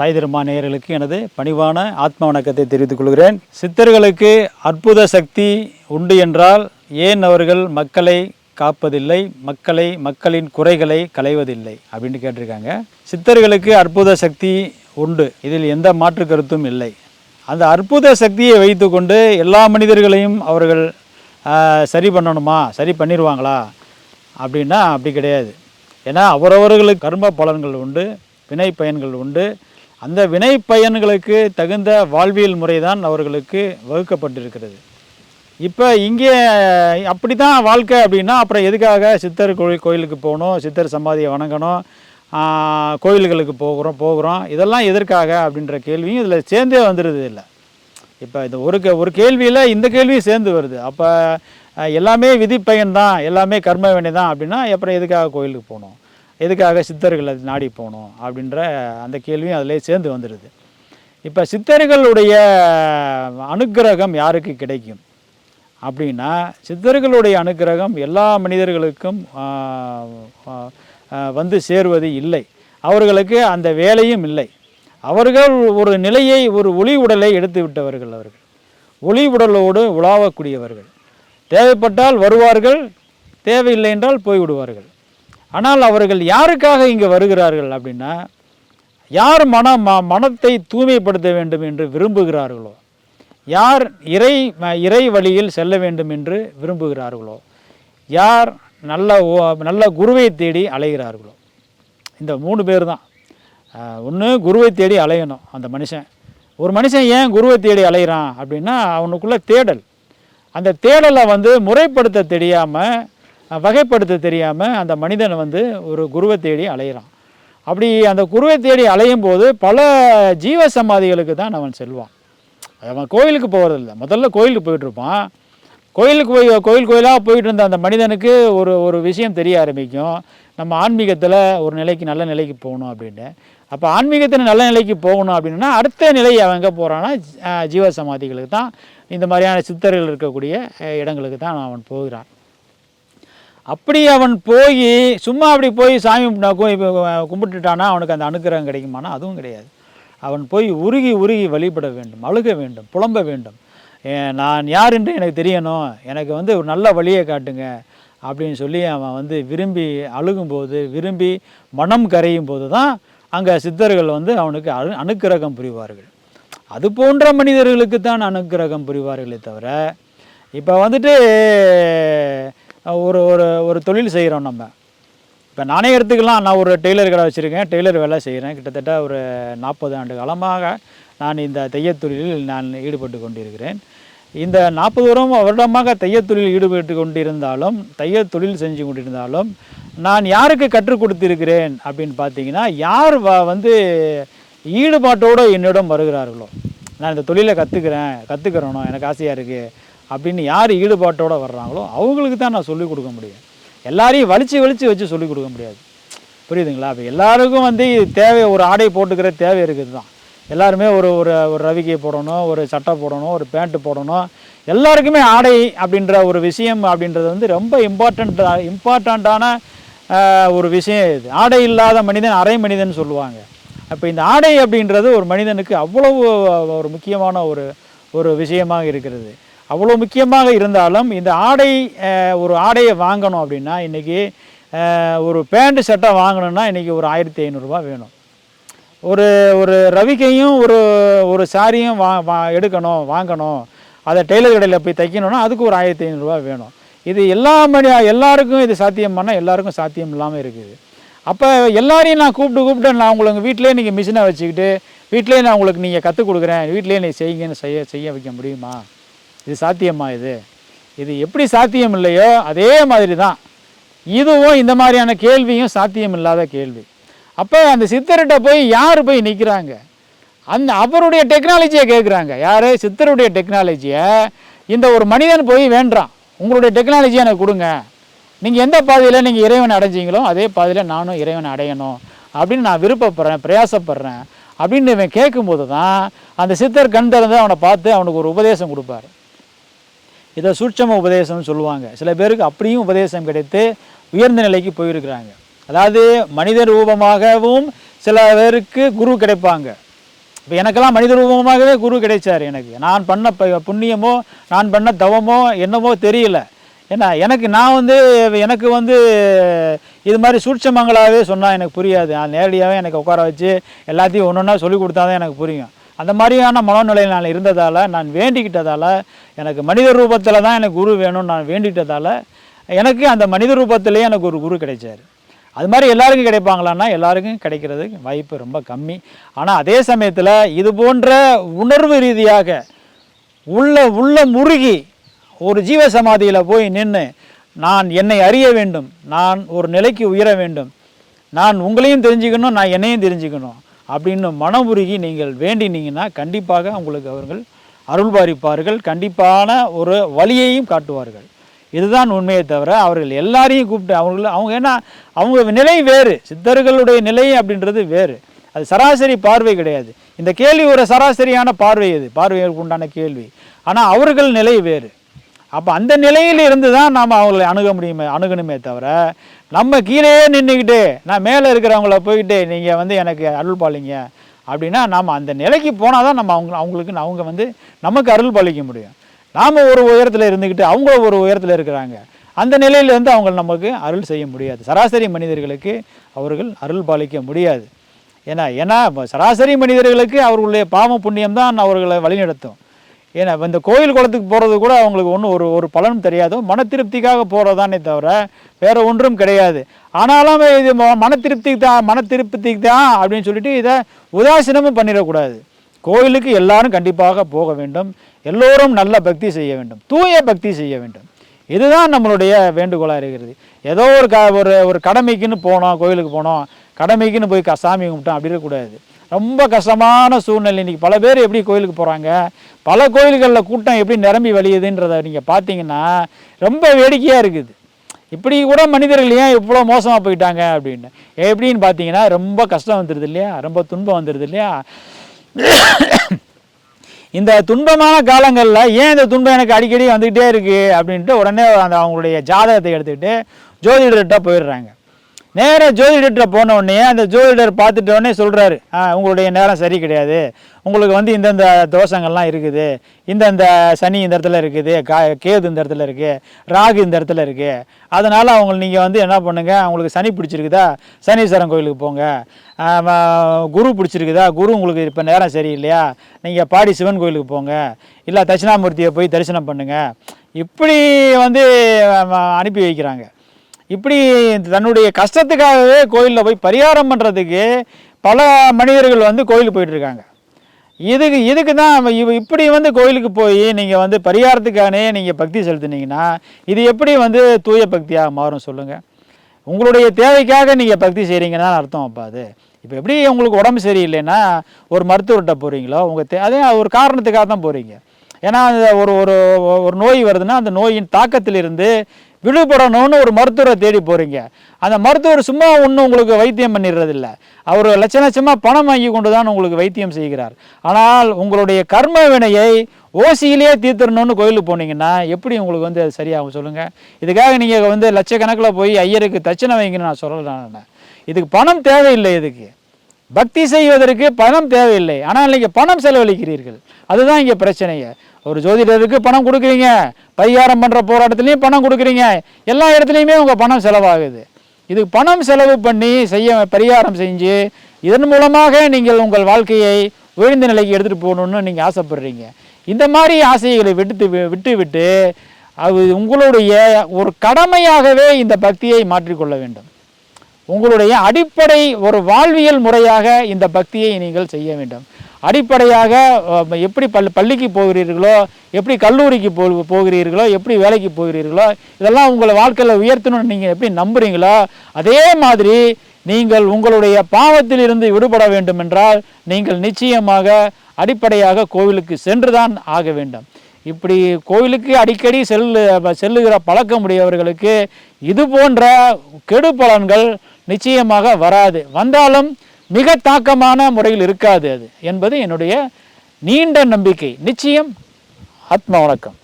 சாய்திருமா நேயர்களுக்கு எனது பணிவான ஆத்ம வணக்கத்தை தெரிவித்துக் கொள்கிறேன். சித்தர்களுக்கு அற்புத சக்தி உண்டு என்றால் ஏன் அவர்கள் மக்களை காப்பதில்லை? மக்களை மக்களின் குறைகளை களைவதில்லை அப்படின்னு கேட்டிருக்காங்க. சித்தர்களுக்கு அற்புத சக்தி உண்டு. இதில் எந்த மாற்று கருத்தும் இல்லை. அந்த அற்புத சக்தியை வைத்துக்கொண்டு எல்லா மனிதர்களையும் அவர்கள் சரி பண்ணணுமா? சரி பண்ணிடுவாங்களா அப்படின்னா அப்படி கிடையாது. ஏன்னா அவரவர்களுக்கு கர்ம பலன்கள் உண்டு வினை பயன்கள் உண்டு. அந்த வினை பயன்களுக்கு தகுந்த வாழ்வியல் முறைதான் அவர்களுக்கு வகுக்கப்பட்டிருக்கிறது. இப்போ இங்கே அப்படி தான் வாழ்க்கை அப்படின்னா அப்புறம் எதுக்காக சித்தர் கோயில் கோயிலுக்கு போகணும் சித்தர் சமாதியை வணங்கணும் கோயில்களுக்கு போகிறோம் போகிறோம் இதெல்லாம் எதற்காக அப்படின்ற கேள்வியும் இதில் சேர்ந்தே வந்துடுது இல்லை. இப்போ இந்த ஒரு கே ஒரு கேள்வியில் இந்த கேள்வியும் சேர்ந்து வருது. அப்போ எல்லாமே விதிப்பயன் தான் எல்லாமே கர்ம வினை தான் அப்படின்னா அப்புறம் எதுக்காக கோயிலுக்கு போகணும்? எதுக்காக சித்தர்களை நாடி போகணும் அப்படின்ற அந்த கேள்வியும் அதிலே சேர்ந்து வந்துடுது. இப்போ சித்தர்களுடைய அனுக்கிரகம் யாருக்கு கிடைக்கும்? அப்படின்னா சித்தர்களுடைய அனுக்கிரகம் எல்லா மனிதர்களுக்கும் வந்து சேருவது இல்லை. அவர்களுக்கு அந்த வேலையும் இல்லை. அவர்கள் ஒரு நிலையை ஒரு ஒளி உடலை எடுத்து விட்டவர்கள் அவர்கள். ஒளி உடலோடு உலாவக்கூடியவர்கள். தேவைப்பட்டால் வருவார்கள் தேவையில்லை என்றால் போய்விடுவார்கள். ஆனால் அவர்கள் யாருக்காக இங்கே வருகிறார்கள் அப்படின்னா யார் மன ம மனத்தை தூய்மைப்படுத்த வேண்டும் என்று விரும்புகிறார்களோ யார் இறை ம- இறை வழியில் செல்ல வேண்டும் என்று விரும்புகிறார்களோ யார் நல்ல ஓ- நல்ல குருவை தேடி அலைகிறார்களோ இந்த மூணு பேர் தான். ஒன்று குருவை தேடி அலையணும் அந்த மனுஷன். ஒரு மனுஷன் ஏன் குருவை தேடி அலைகிறான் அப்படின்னா அவனுக்குள்ளே தேடல். அந்த தேடலை வந்து முறைப்படுத்த தெரியாமல் வகைப்படுத்த தெரியாமல் அந்த மனிதன் வந்து ஒரு குருவை தேடி அலையிறான். அப்படி அந்த குருவை தேடி அலையும் போது பல ஜீவ சமாதிகளுக்கு தான் அவன் செல்வான். அவன் கோயிலுக்கு போகிறதில்ல முதல்ல கோயிலுக்கு போயிட்டு இருப்பான். கோயிலுக்கு போய் கோயில் கோயிலாக போயிட்டு இருந்த அந்த மனிதனுக்கு ஒரு ஒரு விஷயம் தெரிய ஆரம்பிக்கும். நம்ம ஆன்மீகத்தில் ஒரு நிலைக்கு நல்ல நிலைக்கு போகணும் அப்படின்னு. அப்போ ஆன்மீகத்தில் நல்ல நிலைக்கு போகணும் அப்படின்னா அடுத்த நிலை அவன் எங்கே போகிறான்னா ஜீவ சமாதிகளுக்கு தான். இந்த மாதிரியான சித்தர்கள் இருக்கக்கூடிய இடங்களுக்கு தான் அவன் போகிறான். அப்படி அவன் போய் சும்மா அப்படி போய் சாமி கும்பிட்டுட்டானா அவனுக்கு அந்த அனுக்கிரகம் கிடைக்குமானா? அதுவும் கிடையாது. அவன் போய் உருகி உருகி வழிபட வேண்டும் அழுக வேண்டும் புலம்ப வேண்டும். நான் யார் என்று எனக்கு தெரியணும். எனக்கு வந்து ஒரு நல்ல வழியை காட்டுங்க. அப்படின்னு சொல்லி அவன் வந்து விரும்பி அழுகும்போது விரும்பி மனம் கரையும் போது தான் அங்கே சித்தர்கள் வந்து அவனுக்கு அழு அனுக்கிரகம் புரிவார்கள். அது போன்ற மனிதர்களுக்கு தான் அனுக்கிரகம் புரிவார்களே தவிர இப்போ வந்துட்டு ஒரு ஒரு ஒரு தொழில் செய்கிறோம் நம்ம. இப்போ நானே எடுத்துக்கலாம். நான் ஒரு டெய்லர் கடை வச்சுருக்கேன். டெய்லர் வேலை செய்கிறேன். கிட்டத்தட்ட ஒரு நாற்பது ஆண்டு காலமாக நான் இந்த தையத் தொழிலில் நான் ஈடுபட்டு கொண்டிருக்கிறேன். இந்த நாற்பது வருடம் வருடமாக தையத் தொழிலில் ஈடுபட்டு கொண்டிருந்தாலும் தையத் தொழில் செஞ்சு கொண்டிருந்தாலும் நான் யாருக்கு கற்றுக் கொடுத்திருக்கிறேன் அப்படின்னு பார்த்தீங்கன்னா யார் வ- வந்து ஈடுபாட்டோடு என்னிடம் வருகிறார்களோ. நான் இந்த தொழிலை கற்றுக்கிறேன் கற்றுக்கிறணும் எனக்கு ஆசையாக இருக்குது அப்படின்னு யார் ஈடுபாட்டோடு வர்றாங்களோ அவங்களுக்கு தான் நான் சொல்லிக் கொடுக்க முடியும். எல்லாரையும் வலிச்சு வலிச்சு வச்சு சொல்லிக் கொடுக்க முடியாது. புரியுதுங்களா? அப்போ எல்லாருக்கும் வந்து தேவை ஒரு ஆடை போட்டுக்கிற தேவை இருக்குது தான். எல்லாருமே ஒரு ஒரு ஒரு ரவிக்கை போடணும் ஒரு சட்டை போடணும் ஒரு பேண்ட்டு போடணும். எல்லாருக்குமே ஆடை அப்படின்ற ஒரு விஷயம் அப்படின்றது வந்து ரொம்ப இம்பார்ட்டண்ட்டாக இம்பார்ட்டண்ட்டான ஒரு விஷயம் இது. ஆடை இல்லாத மனிதன் அரை மனிதன் சொல்லுவாங்க. அப்போ இந்த ஆடை அப்படின்றது ஒரு மனிதனுக்கு அவ்வளவு ஒரு முக்கியமான ஒரு ஒரு விஷயமாக இருக்கிறது. அவ்வளோ முக்கியமாக இருந்தாலும் இந்த ஆடை ஒரு ஆடையை வாங்கணும் அப்படின்னா இன்றைக்கி ஒரு பேண்ட் சட்டை வாங்கணும்னா இன்றைக்கி ஒரு ஆயிரத்தி ஐநூறுரூவா வேணும். ஒரு ஒரு ரவிக்கையும் ஒரு ஒரு சாரியும் வா வா எடுக்கணும் வாங்கணும். அதை டெய்லர் கடையில் போய் தைக்கணும்னா அதுக்கு ஒரு ஆயிரத்தி ஐநூறுரூவா வேணும். இது எல்லா மணி எல்லாருக்கும் இது சாத்தியம் பண்ணால் எல்லாருக்கும் சாத்தியம் இல்லாமல் இருக்குது. அப்போ எல்லாரையும் நான் கூப்பிட்டு கூப்பிட்டு நான் உங்களுக்கு வீட்டிலே நீங்கள் மிஷினை வச்சுக்கிட்டு வீட்டிலே நான் உங்களுக்கு நீங்கள் கற்றுக் கொடுக்குறேன் வீட்டிலே நீ செய்யுங்கன்னு செய்ய செய்ய வைக்க முடியுமா? இது சாத்தியமா இது? இது எப்படி சாத்தியம் இல்லையோ அதே மாதிரி தான் இதுவும் இந்த மாதிரியான கேள்வியும் சாத்தியம் இல்லாத கேள்வி. அப்போ அந்த சித்தர்கிட்ட போய் யார் போய் நிற்கிறாங்க அந்த அவருடைய டெக்னாலஜியை கேட்குறாங்க யார்? சித்தருடைய டெக்னாலஜியை இந்த ஒரு மனிதன் போய் வேண்டான் உங்களுடைய டெக்னாலஜியை எனக்கு கொடுங்க. நீங்கள் எந்த பாதையில் நீங்கள் இறைவனை அடைஞ்சீங்களோ அதே பாதையில் நானும் இறைவனை அடையணும் அப்படின்னு நான் விருப்பப்படுறேன் பிரயாசப்படுறேன் அப்படின்னு இவன் கேட்கும்போது தான் அந்த சித்தர் கண் திறந்து அவனை பார்த்து அவனுக்கு ஒரு உபதேசம் கொடுப்பாரு. இதை சூட்சம உபதேசம்னு சொல்லுவாங்க. சில பேருக்கு அப்படியும் உபதேசம் கிடைத்து உயர்ந்த நிலைக்கு போயிருக்கிறாங்க. அதாவது மனித ரூபமாகவும் சில பேருக்கு குரு கிடைப்பாங்க. இப்போ எனக்கெல்லாம் மனித ரூபமாகவே குரு கிடைச்சார் எனக்கு. நான் பண்ண புண்ணியமோ நான் பண்ண தவமோ என்னமோ தெரியல. ஏன்னா எனக்கு நான் வந்து எனக்கு வந்து இது மாதிரி சூட்சமங்களாகவே சொன்னால் எனக்கு புரியாது. நான் நேரடியாகவே எனக்கு உட்கார வச்சு எல்லாத்தையும் ஒன்று ஒன்றா சொல்லி கொடுத்தா தான் எனக்கு புரியும். அந்த மாதிரியான மனோநிலையில் நான் இருந்ததால் நான் வேண்டிக்கிட்டதால் எனக்கு மனித ரூபத்தில் தான் எனக்கு குரு வேணும்னு நான் வேண்டிக்கிட்டதால் எனக்கு அந்த மனித ரூபத்திலேயே எனக்கு ஒரு குரு கிடைச்சார். அது மாதிரி எல்லாருக்கும் கிடைப்பாங்களான்னா எல்லாருக்கும் கிடைக்கிறது வாய்ப்பு ரொம்ப கம்மி. ஆனால் அதே சமயத்தில் இது போன்ற உணர்வு ரீதியாக உள்ள உள்ள முருகி ஒரு ஜீவ சமாதியில் போய் நின்று நான் என்னை அறிய வேண்டும் நான் ஒரு நிலைக்கு உயர வேண்டும் நான் உங்களையும் தெரிஞ்சுக்கணும் நான் என்னையும் தெரிஞ்சுக்கணும் அப்படின்னு மனமுருகி நீங்கள் வேண்டினீங்கன்னா கண்டிப்பாக உங்களுக்கு அவர்கள் அருள் பாரிப்பார்கள் கண்டிப்பான ஒரு வழியையும் காட்டுவார்கள். இதுதான் உண்மையை தவிர அவர்கள் எல்லாரையும் கூப்பிட்டு அவங்கள அவங்க ஏன்னா அவங்க நிலை வேறு. சித்தர்களுடைய நிலை அப்படின்றது வேறு. அது சராசரி பார்வை கிடையாது. இந்த கேள்வி ஒரு சராசரியான பார்வை இது பார்வைகளுக்கு உண்டான கேள்வி. ஆனால் அவர்கள் நிலை வேறு. அப்போ அந்த நிலையில் இருந்து தான் நாம் அவங்களை அணுக முடியுமே அணுகணுமே தவிர நம்ம கீழே நின்றுக்கிட்டு நான் மேலே இருக்கிறவங்கள போய்கிட்டு நீங்கள் வந்து எனக்கு அருள் பாலிங்க அப்படின்னா நாம் அந்த நிலைக்கு போனால் தான் நம்ம அவங்க அவங்களுக்கு அவங்க வந்து நமக்கு அருள் பாலிக்க முடியும். நாம் ஒரு உயரத்தில் இருந்துக்கிட்டு அவங்க ஒரு உயரத்தில் இருக்கிறாங்க. அந்த நிலையிலேருந்து அவங்க நமக்கு அருள் செய்ய முடியாது. சராசரி மனிதர்களுக்கு அவர்கள் அருள் பாலிக்க முடியாது. ஏன்னா ஏன்னா சராசரி மனிதர்களுக்கு அவர்களுடைய பாவ புண்ணியம் தான் அவர்களை வழிநடத்தும். ஏன்னா இந்த கோயில் குளத்துக்கு போகிறது கூட அவங்களுக்கு ஒன்றும் ஒரு ஒரு பலனும் தெரியாது. மன திருப்திக்காக போகிறதானே தவிர வேறு ஒன்றும் கிடையாது. ஆனாலும் இது மன திருப்திக்கு தான் மன திருப்திக்கு தான் அப்படின்னு சொல்லிட்டு இதை உதாசீனமும் பண்ணிடக்கூடாது. கோயிலுக்கு எல்லாரும் கண்டிப்பாக போக வேண்டும். எல்லோரும் நல்ல பக்தி செய்ய வேண்டும். தூய பக்தி செய்ய வேண்டும். இதுதான் நம்மளுடைய வேண்டுகோளாக இருக்கிறது. ஏதோ ஒரு க ஒரு ஒரு கடமைக்குன்னு போனோம் கோயிலுக்கு போனோம். கடமைக்குன்னு போய் சாமி கும்பிட்டோம் அப்படி இருக்கக்கூடாது. ரொம்ப கஷ்டமான சூழ்நிலை. இன்றைக்கி பல பேர் எப்படி கோயிலுக்கு போகிறாங்க பல கோயில்களில் கூட்டம் எப்படி நிரம்பி வழியுதுன்றதை நீங்கள் பார்த்தீங்கன்னா ரொம்ப வேடிக்கையாக இருக்குது. இப்படி கூட மனிதர்கள் ஏன் இவ்வளோ மோசமாக போயிட்டாங்க அப்படின்னு? எப்படின்னு பார்த்தீங்கன்னா ரொம்ப கஷ்டம் வந்துடுது இல்லையா? ரொம்ப துன்பம் வந்துடுது இல்லையா? இந்த துன்பமான காலங்களில் ஏன் இந்த துன்பம் எனக்கு அடிக்கடி வந்துக்கிட்டே இருக்குது அப்படின்ட்டு உடனே அந்த அவங்களுடைய ஜாதகத்தை எடுத்துக்கிட்டு ஜோதிடர்கிட்ட போயிடுறாங்க. நேராக ஜோதிடர்கிட்ட போன உடனே அந்த ஜோதிடர் பார்த்துட்ட உடனே சொல்கிறாரு உங்களுடைய நேரம் சரி கிடையாது. உங்களுக்கு வந்து இந்தந்த தோஷங்கள்லாம் இருக்குது. இந்தந்த சனி இந்த இடத்துல இருக்குது கா கேது இந்த இடத்துல இருக்குது ராகு இந்த இடத்துல இருக்குது அதனால் அவங்க நீங்கள் வந்து என்ன பண்ணுங்கள் அவங்களுக்கு சனி பிடிச்சிருக்குதா? சனீஸ்வரன் கோயிலுக்கு போங்க. குரு பிடிச்சிருக்குதா? குரு உங்களுக்கு இப்போ நேரம் சரியில்லையா? நீங்கள் பாடி சிவன் கோயிலுக்கு போங்க. இல்லை தட்சிணாமூர்த்தியை போய் தரிசனம் பண்ணுங்கள் இப்படி வந்து அனுப்பி வைக்கிறாங்க. இப்படி தன்னுடைய கஷ்டத்துக்காகவே கோயிலில் போய் பரிகாரம் பண்ணுறதுக்கு பல மனிதர்கள் வந்து கோயிலுக்கு போயிட்டுருக்காங்க. இதுக்கு இதுக்கு தான் இவ இப்படி வந்து கோயிலுக்கு போய் நீங்கள் வந்து பரிகாரத்துக்கானே நீங்கள் பக்தி செலுத்துனீங்கன்னா இது எப்படி வந்து தூய பக்தியாக மாறும் சொல்லுங்கள் உங்களுடைய தேவைக்காக நீங்கள் பக்தி செய்கிறீங்கன்னா அர்த்தம் அப்பா அது. இப்போ எப்படி உங்களுக்கு உடம்பு சரியில்லைன்னா ஒரு மருத்துவர்கிட்ட போகிறீங்களோ உங்கள் தே அதே ஒரு காரணத்துக்காக தான் போகிறீங்க ஏன்னா அந்த ஒரு ஒரு ஒரு நோய் வருதுன்னா அந்த நோயின் தாக்கத்திலிருந்து விடுபடணும்னு ஒரு மருத்துவரை தேடி போகிறீங்க அந்த மருத்துவர் சும்மா ஒன்றும் உங்களுக்கு வைத்தியம் பண்ணிடுறதில்ல. அவர் லட்ச லட்சமாக பணம் வாங்கி கொண்டு தான் உங்களுக்கு வைத்தியம் செய்கிறார். ஆனால் உங்களுடைய கர்ம வினையை ஓசியிலேயே தீர்த்துடணும்னு கோயிலுக்கு போனீங்கன்னா எப்படி உங்களுக்கு வந்து அது சரியாகும் சொல்லுங்கள் இதுக்காக நீங்கள் வந்து லட்சக்கணக்கில் போய் ஐயருக்கு தட்சணை வைங்கன்னு நான் சொல்லலாம் இதுக்கு பணம் தேவையில்லை இதுக்கு. பக்தி செய்வதற்கு பணம் தேவையில்லை. ஆனால் நீங்கள் பணம் செலவழிக்கிறீர்கள். அதுதான் இங்கே பிரச்சனையை. ஒரு ஜோதிடருக்கு பணம் கொடுக்குறீங்க. பரிகாரம் பண்ணுற போராட்டத்துலேயும் பணம் கொடுக்குறீங்க. எல்லா இடத்துலையுமே உங்கள் பணம் செலவாகுது. இது பணம் செலவு பண்ணி செய்ய பரிகாரம் செஞ்சு இதன் மூலமாக நீங்கள் உங்கள் வாழ்க்கையை உயர்ந்த நிலைக்கு எடுத்துகிட்டு போகணுன்னு நீங்கள் ஆசைப்படுறீங்க. இந்த மாதிரி ஆசைகளை விட்டு விட்டு விட்டு அது உங்களுடைய ஒரு கடமையாகவே இந்த பக்தியை மாற்றிக்கொள்ள வேண்டும். உங்களுடைய அடிப்படை ஒரு வாழ்வியல் முறையாக இந்த பக்தியை நீங்கள் செய்ய வேண்டும். அடிப்படையாக எப்படி பல் பள்ளிக்கு போகிறீர்களோ எப்படி கல்லூரிக்கு போ போகிறீர்களோ எப்படி வேலைக்கு போகிறீர்களோ இதெல்லாம் உங்களை வாழ்க்கையில் உயர்த்தணும்னு நீங்கள் எப்படி நம்புறீங்களோ அதே மாதிரி நீங்கள் உங்களுடைய பாவத்திலிருந்து விடுபட வேண்டும் என்றால் நீங்கள் நிச்சயமாக அடிப்படையாக கோவிலுக்கு சென்றுதான் ஆக வேண்டும். இப்படி கோவிலுக்கு அடிக்கடி செல்லு செல்லுகிற பழக்கமுடையவர்களுக்கு இது போன்ற கெடு பலன்கள் நிச்சயமாக வராது. வந்தாலும் மிக தாக்கமான முறையில் இருக்காது அது. என்பது என்னுடைய நீண்ட நம்பிக்கை. நிச்சயம் ஆத்ம வணக்கம்.